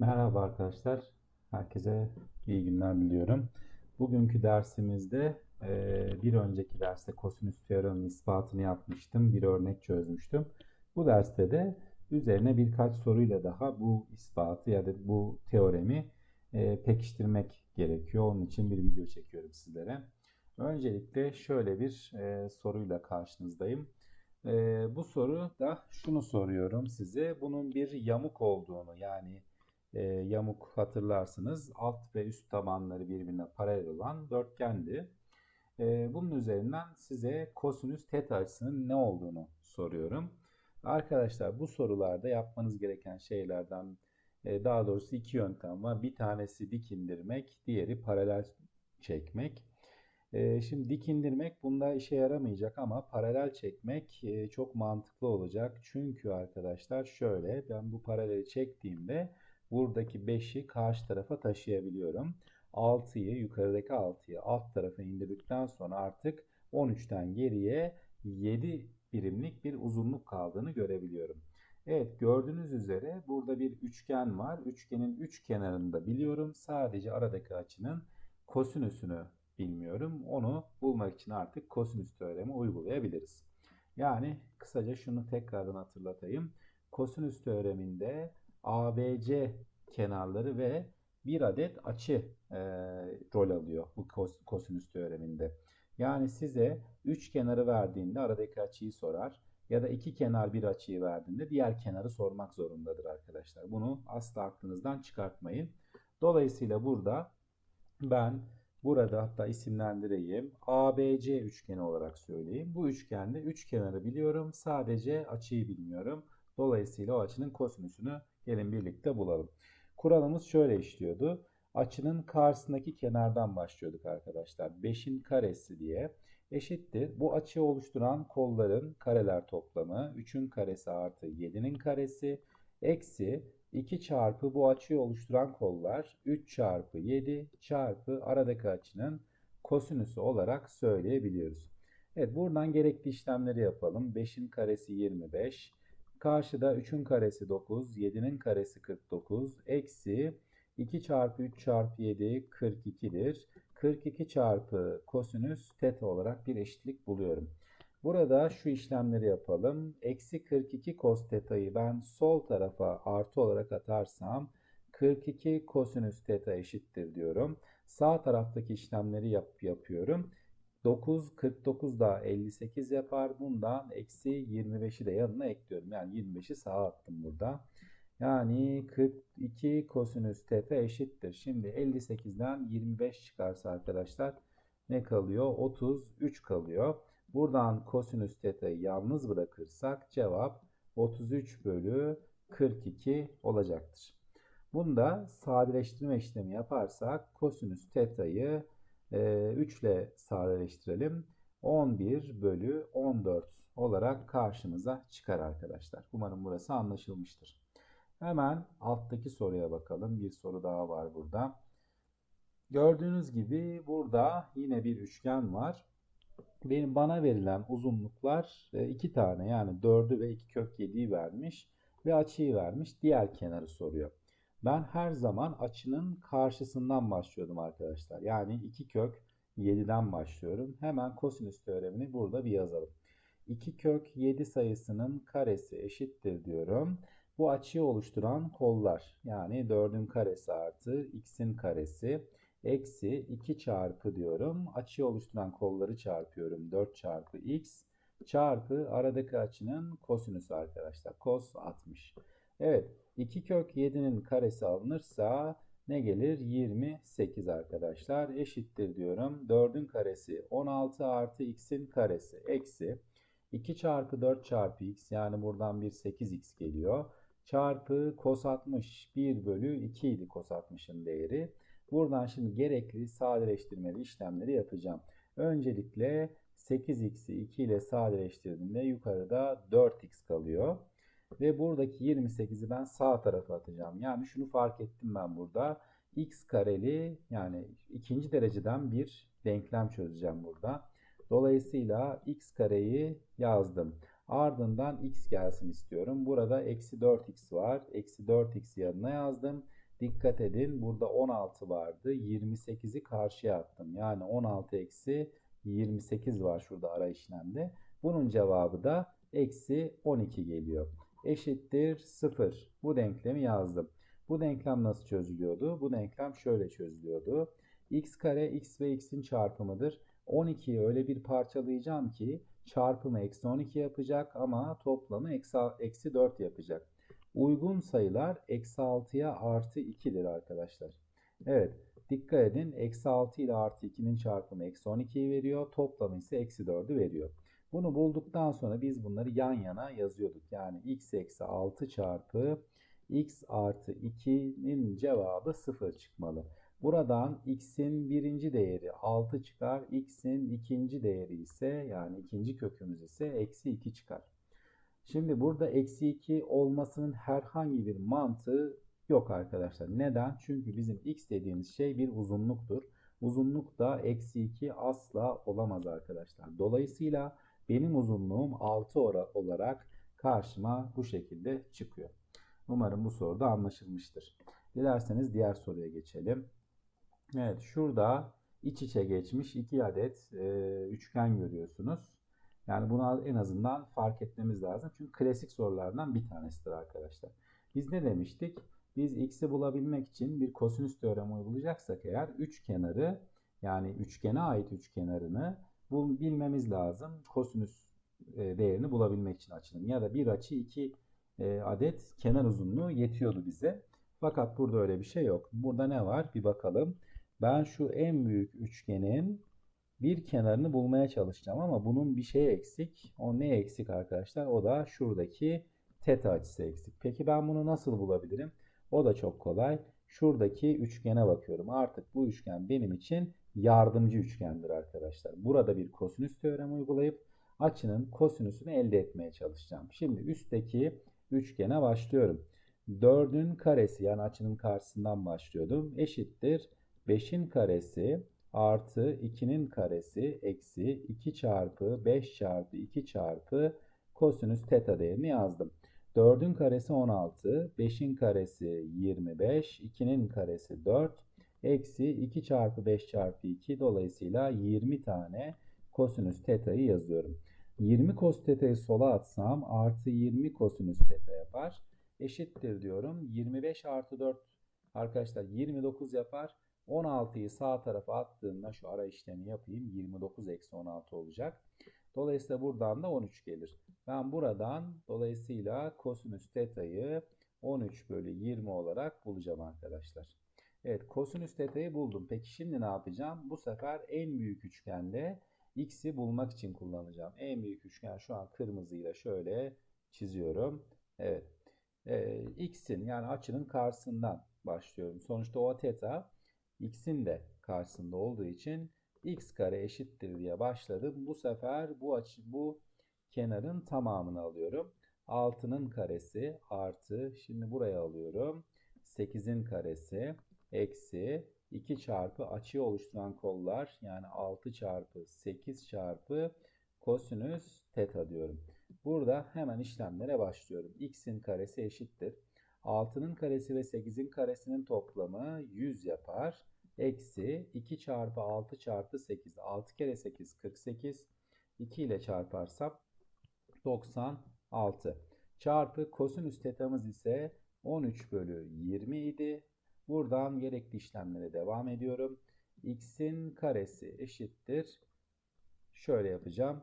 Merhaba arkadaşlar. Herkese iyi günler diliyorum. Bugünkü dersimizde e, bir önceki derste kosinüs teoreminin ispatını yapmıştım. Bir örnek çözmüştüm. Bu derste de üzerine birkaç soruyla daha bu ispatı ya da bu teoremi e, pekiştirmek gerekiyor. Onun için bir video çekiyorum sizlere. Öncelikle şöyle bir e, soruyla karşınızdayım. Bu soru da şunu soruyorum size. Bunun bir yamuk olduğunu yani e, yamuk hatırlarsınız. Alt ve üst tabanları birbirine paralel olan dörtgendi. E, bunun üzerinden size kosinüs teta açısının ne olduğunu soruyorum. Arkadaşlar bu sorularda yapmanız gereken şeylerden e, daha doğrusu iki yöntem var. Bir tanesi dik indirmek, diğeri paralel çekmek. E, şimdi dik indirmek bunda işe yaramayacak ama paralel çekmek e, çok mantıklı olacak. Çünkü arkadaşlar şöyle ben bu paraleli çektiğimde buradaki 5'i karşı tarafa taşıyabiliyorum. 6'yı yukarıdaki 6'yı alt tarafa indirdikten sonra artık 13'ten geriye 7 birimlik bir uzunluk kaldığını görebiliyorum. Evet gördüğünüz üzere burada bir üçgen var. Üçgenin üç kenarında biliyorum. Sadece aradaki açının kosinüsünü bilmiyorum. Onu bulmak için artık kosinüs teoremi uygulayabiliriz. Yani kısaca şunu tekrardan hatırlatayım. Kosinüs teoreminde ABC kenarları ve bir adet açı e, rol alıyor bu kos, kosinüs teoreminde. Yani size üç kenarı verdiğinde aradaki açıyı sorar ya da iki kenar bir açıyı verdiğinde diğer kenarı sormak zorundadır arkadaşlar. Bunu asla aklınızdan çıkartmayın. Dolayısıyla burada ben burada hatta isimlendireyim. ABC üçgeni olarak söyleyeyim. Bu üçgende üç kenarı biliyorum. Sadece açıyı bilmiyorum. Dolayısıyla o açının kosinüsünü gelin birlikte bulalım. Kuralımız şöyle işliyordu. Açının karşısındaki kenardan başlıyorduk arkadaşlar. 5'in karesi diye eşittir. Bu açıyı oluşturan kolların kareler toplamı 3'ün karesi artı 7'nin karesi eksi 2 çarpı bu açıyı oluşturan kollar 3 çarpı 7 çarpı aradaki açının kosinüsü olarak söyleyebiliyoruz. Evet buradan gerekli işlemleri yapalım. 5'in karesi 25. Karşıda 3'ün karesi 9, 7'nin karesi 49, eksi 2 çarpı 3 çarpı 7 42'dir. 42 çarpı kosinüs teta olarak bir eşitlik buluyorum. Burada şu işlemleri yapalım. Eksi 42 kos teta'yı ben sol tarafa artı olarak atarsam 42 kosinüs teta eşittir diyorum. Sağ taraftaki işlemleri yap yapıyorum. 9, 49 daha 58 yapar. Bundan eksi 25'i de yanına ekliyorum. Yani 25'i sağa attım burada. Yani 42 kosinüs teta eşittir. Şimdi 58'den 25 çıkarsa arkadaşlar ne kalıyor? 33 kalıyor. Buradan kosinüs teta'yı yalnız bırakırsak cevap 33 bölü 42 olacaktır. Bunda sadeleştirme işlemi yaparsak kosinüs teta'yı 3 ile sadeleştirelim. 11 bölü 14 olarak karşımıza çıkar arkadaşlar. Umarım burası anlaşılmıştır. Hemen alttaki soruya bakalım. Bir soru daha var burada. Gördüğünüz gibi burada yine bir üçgen var. Benim bana verilen uzunluklar iki tane yani 4'ü ve 2 kök 7'yi vermiş ve açıyı vermiş. Diğer kenarı soruyor. Ben her zaman açının karşısından başlıyordum arkadaşlar. Yani 2 kök 7'den başlıyorum. Hemen kosinüs teoremini burada bir yazalım. 2 kök 7 sayısının karesi eşittir diyorum. Bu açıyı oluşturan kollar yani 4'ün karesi artı x'in karesi eksi 2 çarpı diyorum. Açıyı oluşturan kolları çarpıyorum. 4 çarpı x çarpı aradaki açının kosinüsü arkadaşlar. Kos 60. Evet 2 kök 7'nin karesi alınırsa ne gelir? 28 arkadaşlar. Eşittir diyorum. 4'ün karesi 16 artı x'in karesi. Eksi 2 çarpı 4 çarpı x yani buradan bir 8x geliyor. Çarpı cos 60 1 bölü 2 idi cos 60'ın değeri. Buradan şimdi gerekli sadeleştirmeli işlemleri yapacağım. Öncelikle 8x'i 2 ile sadeleştirdiğimde yukarıda 4x kalıyor. Ve buradaki 28'i ben sağ tarafa atacağım. Yani şunu fark ettim ben burada. x kareli yani ikinci dereceden bir denklem çözeceğim burada. Dolayısıyla x kareyi yazdım. Ardından x gelsin istiyorum. Burada eksi 4x var. Eksi 4x yanına yazdım. Dikkat edin burada 16 vardı. 28'i karşıya attım. Yani 16 eksi 28 var şurada ara işlemde. Bunun cevabı da eksi 12 geliyor. Eşittir 0. Bu denklemi yazdım. Bu denklem nasıl çözülüyordu? Bu denklem şöyle çözülüyordu. x kare x ve x'in çarpımıdır. 12'yi öyle bir parçalayacağım ki çarpımı eksi 12 yapacak ama toplamı eksi, eksi 4 yapacak. Uygun sayılar eksi 6'ya artı 2'dir arkadaşlar. Evet dikkat edin eksi 6 ile artı 2'nin çarpımı eksi 12'yi veriyor. Toplamı ise eksi 4'ü veriyor. Bunu bulduktan sonra biz bunları yan yana yazıyorduk. Yani x eksi 6 çarpı x artı 2'nin cevabı 0 çıkmalı. Buradan x'in birinci değeri 6 çıkar. x'in ikinci değeri ise yani ikinci kökümüz ise eksi 2 çıkar. Şimdi burada eksi 2 olmasının herhangi bir mantığı yok arkadaşlar. Neden? Çünkü bizim x dediğimiz şey bir uzunluktur. Uzunluk da eksi 2 asla olamaz arkadaşlar. Dolayısıyla benim uzunluğum 6 olarak karşıma bu şekilde çıkıyor. Umarım bu soruda anlaşılmıştır. Dilerseniz diğer soruya geçelim. Evet şurada iç içe geçmiş iki adet e, üçgen görüyorsunuz. Yani bunu en azından fark etmemiz lazım. Çünkü klasik sorulardan bir tanesidir arkadaşlar. Biz ne demiştik? Biz x'i bulabilmek için bir kosinüs teoremi uygulayacaksak eğer üç kenarı yani üçgene ait üç kenarını bul bilmemiz lazım. Kosinüs e, değerini bulabilmek için açının. Ya da bir açı iki e, adet kenar uzunluğu yetiyordu bize. Fakat burada öyle bir şey yok. Burada ne var? Bir bakalım. Ben şu en büyük üçgenin bir kenarını bulmaya çalışacağım ama bunun bir şey eksik. O ne eksik arkadaşlar? O da şuradaki teta açısı eksik. Peki ben bunu nasıl bulabilirim? O da çok kolay. Şuradaki üçgene bakıyorum. Artık bu üçgen benim için yardımcı üçgendir arkadaşlar. Burada bir kosinüs teoremi uygulayıp açının kosinüsünü elde etmeye çalışacağım. Şimdi üstteki üçgene başlıyorum. 4'ün karesi yani açının karşısından başlıyordum. Eşittir 5'in karesi artı 2'nin karesi eksi 2 çarpı 5 çarpı 2 çarpı kosinüs teta değerini yazdım. 4'ün karesi 16, 5'in karesi 25, 2'nin karesi 4, eksi 2 çarpı 5 çarpı 2 dolayısıyla 20 tane kosinüs teta'yı yazıyorum. 20 kos teta'yı sola atsam artı 20 kosinüs teta yapar. Eşittir diyorum. 25 artı 4 arkadaşlar 29 yapar. 16'yı sağ tarafa attığımda şu ara işlemi yapayım. 29 eksi 16 olacak. Dolayısıyla buradan da 13 gelir. Ben buradan dolayısıyla kosinüs teta'yı 13 bölü 20 olarak bulacağım arkadaşlar. Evet kosinüs teta'yı buldum. Peki şimdi ne yapacağım? Bu sefer en büyük üçgende x'i bulmak için kullanacağım. En büyük üçgen şu an kırmızıyla şöyle çiziyorum. Evet. Ee, x'in yani açının karşısından başlıyorum. Sonuçta o teta x'in de karşısında olduğu için x kare eşittir diye başladım. Bu sefer bu açı bu kenarın tamamını alıyorum. 6'nın karesi artı şimdi buraya alıyorum. 8'in karesi eksi 2 çarpı açıyı oluşturan kollar yani 6 çarpı 8 çarpı kosinüs teta diyorum. Burada hemen işlemlere başlıyorum. x'in karesi eşittir. 6'nın karesi ve 8'in karesinin toplamı 100 yapar. Eksi 2 çarpı 6 çarpı 8. 6 kere 8 48. 2 ile çarparsam 96. Çarpı kosinüs tetamız ise 13 bölü 20 idi. Buradan gerekli işlemlere devam ediyorum. x'in karesi eşittir. Şöyle yapacağım.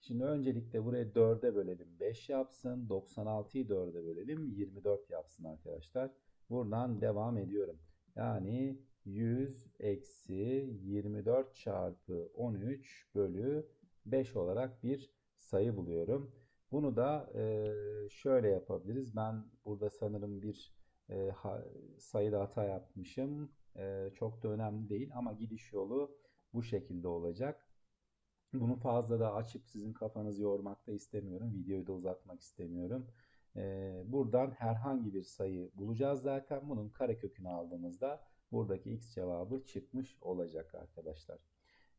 Şimdi öncelikle buraya 4'e bölelim 5 yapsın. 96'yı 4'e bölelim 24 yapsın arkadaşlar. Buradan devam ediyorum. Yani 100 eksi 24 çarpı 13 bölü 5 olarak bir sayı buluyorum. Bunu da şöyle yapabiliriz. Ben burada sanırım bir e, ha, sayıda hata yapmışım. E, çok da önemli değil ama gidiş yolu bu şekilde olacak. Bunu fazla da açıp sizin kafanızı yormak da istemiyorum. Videoyu da uzatmak istemiyorum. Ee, buradan herhangi bir sayı bulacağız zaten. Bunun karekökünü aldığımızda buradaki x cevabı çıkmış olacak arkadaşlar.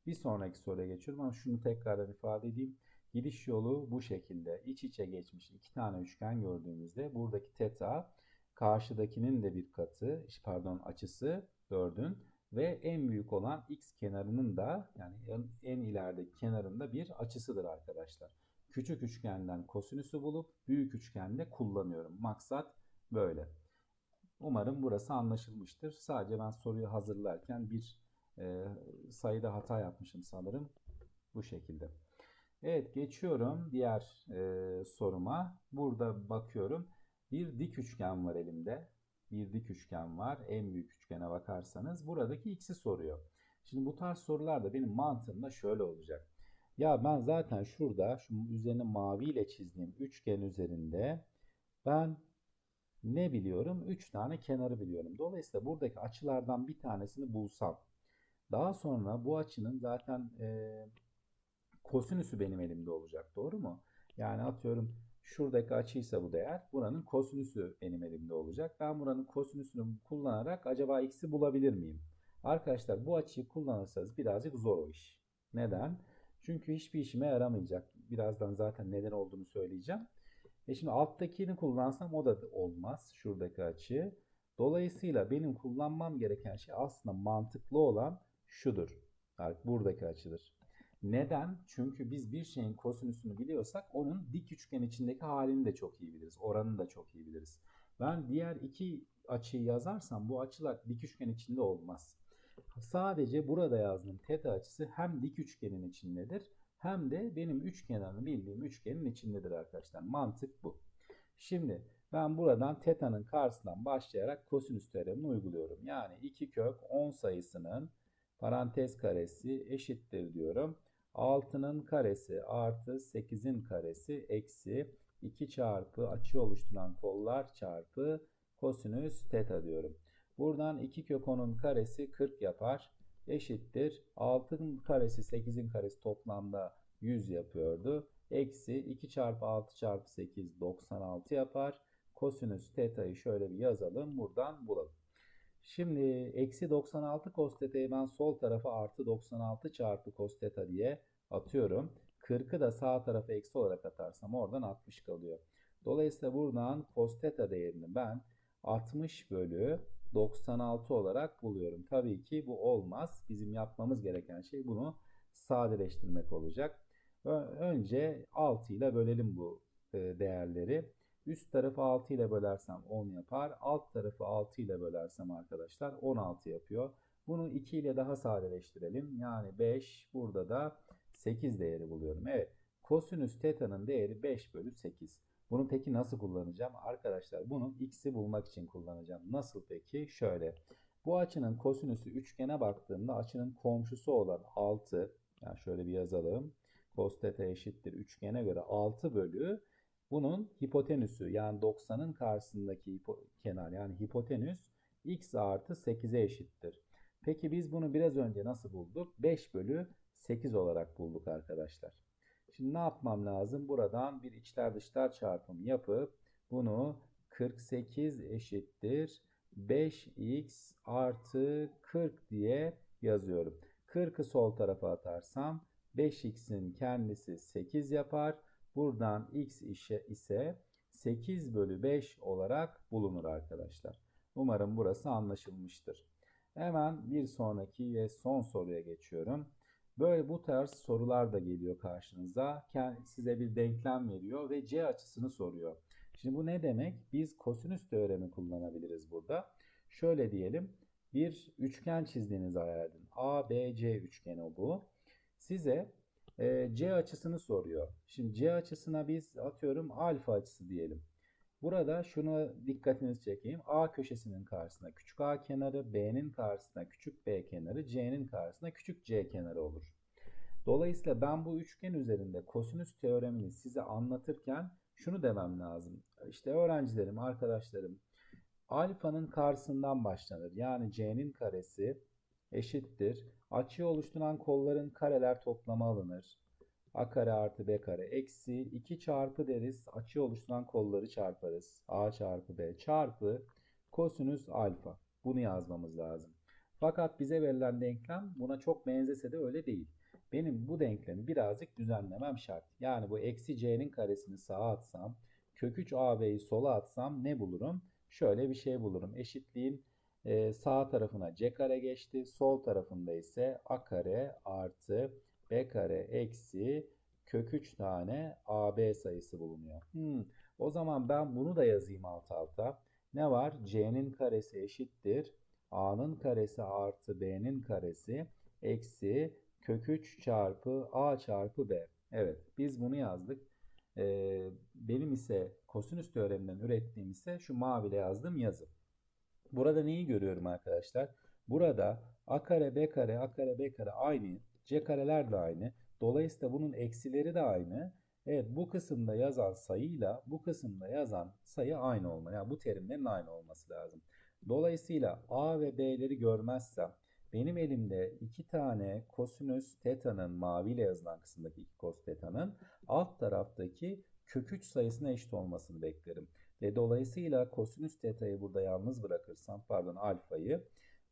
Bir sonraki soruya geçiyorum ama şunu tekrardan ifade edeyim. Gidiş yolu bu şekilde. İç içe geçmiş iki tane üçgen gördüğümüzde buradaki teta karşıdakinin de bir katı, pardon açısı 4'ün ve en büyük olan x kenarının da yani en, en ilerideki kenarında bir açısıdır arkadaşlar. Küçük üçgenden kosinüsü bulup büyük üçgende kullanıyorum. Maksat böyle. Umarım burası anlaşılmıştır. Sadece ben soruyu hazırlarken bir e, sayıda hata yapmışım sanırım. Bu şekilde. Evet geçiyorum diğer e, soruma. Burada bakıyorum. Bir dik üçgen var elimde. Bir dik üçgen var. En büyük üçgene bakarsanız buradaki x'i soruyor. Şimdi bu tarz sorularda benim mantığımda şöyle olacak. Ya ben zaten şurada şu üzerine maviyle çizdiğim üçgen üzerinde ben ne biliyorum? 3 tane kenarı biliyorum. Dolayısıyla buradaki açılardan bir tanesini bulsam. Daha sonra bu açının zaten e, kosinüsü benim elimde olacak. Doğru mu? Yani atıyorum şuradaki açıysa bu değer. Buranın kosinüsü benim elimde olacak. Ben buranın kosinüsünü kullanarak acaba x'i bulabilir miyim? Arkadaşlar bu açıyı kullanırsanız birazcık zor o iş. Neden? Çünkü hiçbir işime yaramayacak. Birazdan zaten neden olduğunu söyleyeceğim. E şimdi alttakini kullansam o da olmaz. Şuradaki açı. Dolayısıyla benim kullanmam gereken şey aslında mantıklı olan şudur. Yani buradaki açıdır. Neden? Çünkü biz bir şeyin kosinüsünü biliyorsak onun dik üçgen içindeki halini de çok iyi biliriz. Oranını da çok iyi biliriz. Ben diğer iki açıyı yazarsam bu açılar dik üçgen içinde olmaz. Sadece burada yazdığım teta açısı hem dik üçgenin içindedir hem de benim üç kenarını bildiğim üçgenin içindedir arkadaşlar. Mantık bu. Şimdi ben buradan teta'nın karşısından başlayarak kosinüs teoremini uyguluyorum. Yani 2 kök 10 sayısının parantez karesi eşittir diyorum. 6'nın karesi artı 8'in karesi eksi 2 çarpı açı oluşturan kollar çarpı kosinüs teta diyorum. Buradan 2 kök 10'un karesi 40 yapar. Eşittir. 6'nın karesi 8'in karesi toplamda 100 yapıyordu. Eksi 2 çarpı 6 çarpı 8 96 yapar. Kosinüs teta'yı şöyle bir yazalım. Buradan bulalım. Şimdi eksi 96 cos teta'yı ben sol tarafa artı 96 çarpı cos teta diye atıyorum. 40'ı da sağ tarafa eksi olarak atarsam oradan 60 kalıyor. Dolayısıyla buradan cos teta değerini ben 60 bölü 96 olarak buluyorum. Tabii ki bu olmaz. Bizim yapmamız gereken şey bunu sadeleştirmek olacak. Önce 6 ile bölelim bu e, değerleri. Üst tarafı 6 ile bölersem 10 yapar. Alt tarafı 6 ile bölersem arkadaşlar 16 yapıyor. Bunu 2 ile daha sadeleştirelim. Yani 5 burada da 8 değeri buluyorum. Evet kosinüs teta'nın değeri 5 bölü 8. Bunu peki nasıl kullanacağım? Arkadaşlar bunu x'i bulmak için kullanacağım. Nasıl peki? Şöyle. Bu açının kosinüsü üçgene baktığımda açının komşusu olan 6 yani şöyle bir yazalım. Cos theta eşittir üçgene göre 6 bölü bunun hipotenüsü yani 90'ın karşısındaki kenar yani hipotenüs x artı 8'e eşittir. Peki biz bunu biraz önce nasıl bulduk? 5 bölü 8 olarak bulduk arkadaşlar. Şimdi ne yapmam lazım? Buradan bir içler dışlar çarpımı yapıp bunu 48 eşittir 5x artı 40 diye yazıyorum. 40'ı sol tarafa atarsam 5x'in kendisi 8 yapar. Buradan x işe ise 8 bölü 5 olarak bulunur arkadaşlar. Umarım burası anlaşılmıştır. Hemen bir sonraki ve son soruya geçiyorum. Böyle bu tarz sorular da geliyor karşınıza. Size bir denklem veriyor ve C açısını soruyor. Şimdi bu ne demek? Biz kosinüs teoremi kullanabiliriz burada. Şöyle diyelim. Bir üçgen çizdiğinizi hayal edin. A, B, C üçgeni bu. Size e, C açısını soruyor. Şimdi C açısına biz atıyorum alfa açısı diyelim. Burada şunu dikkatinizi çekeyim. A köşesinin karşısına küçük a kenarı, B'nin karşısına küçük b kenarı, C'nin karşısına küçük c kenarı olur. Dolayısıyla ben bu üçgen üzerinde kosinüs teoremini size anlatırken şunu demem lazım. İşte öğrencilerim, arkadaşlarım alfanın karşısından başlanır. Yani c'nin karesi eşittir. Açıyı oluşturan kolların kareler toplamı alınır. A kare artı B kare eksi 2 çarpı deriz. Açı oluşturan kolları çarparız. A çarpı B çarpı kosinüs alfa. Bunu yazmamız lazım. Fakat bize verilen denklem buna çok benzese de öyle değil. Benim bu denklemi birazcık düzenlemem şart. Yani bu eksi c'nin karesini sağa atsam, kök 3 AB'yi sola atsam ne bulurum? şöyle bir şey bulurum. Eşitliğin e, sağ tarafına c kare geçti. Sol tarafında ise a kare artı b kare eksi kök 3 tane ab sayısı bulunuyor. Hmm, o zaman ben bunu da yazayım alt alta. Ne var? c'nin karesi eşittir. a'nın karesi artı b'nin karesi eksi kök 3 çarpı a çarpı b. Evet biz bunu yazdık. Ee, benim ise kosinüs teoreminden ürettiğim ise şu maviyle yazdığım yazı. Burada neyi görüyorum arkadaşlar? Burada a kare b kare a kare b kare aynı. c kareler de aynı. Dolayısıyla bunun eksileri de aynı. Evet bu kısımda yazan sayıyla bu kısımda yazan sayı aynı olmalı. Yani bu terimlerin aynı olması lazım. Dolayısıyla a ve b'leri görmezsem benim elimde iki tane kosinüs teta'nın maviyle yazılan kısımdaki iki kos teta'nın alt taraftaki kök 3 sayısına eşit olmasını beklerim. Ve dolayısıyla kosinüs teta'yı burada yalnız bırakırsam pardon alfayı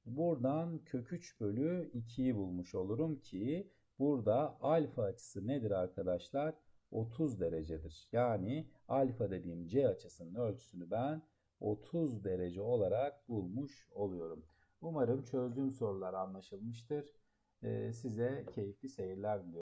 buradan kök 3 bölü 2'yi bulmuş olurum ki burada alfa açısı nedir arkadaşlar? 30 derecedir. Yani alfa dediğim C açısının ölçüsünü ben 30 derece olarak bulmuş oluyorum. Umarım çözdüğüm sorular anlaşılmıştır. Ee, size keyifli seyirler diliyorum.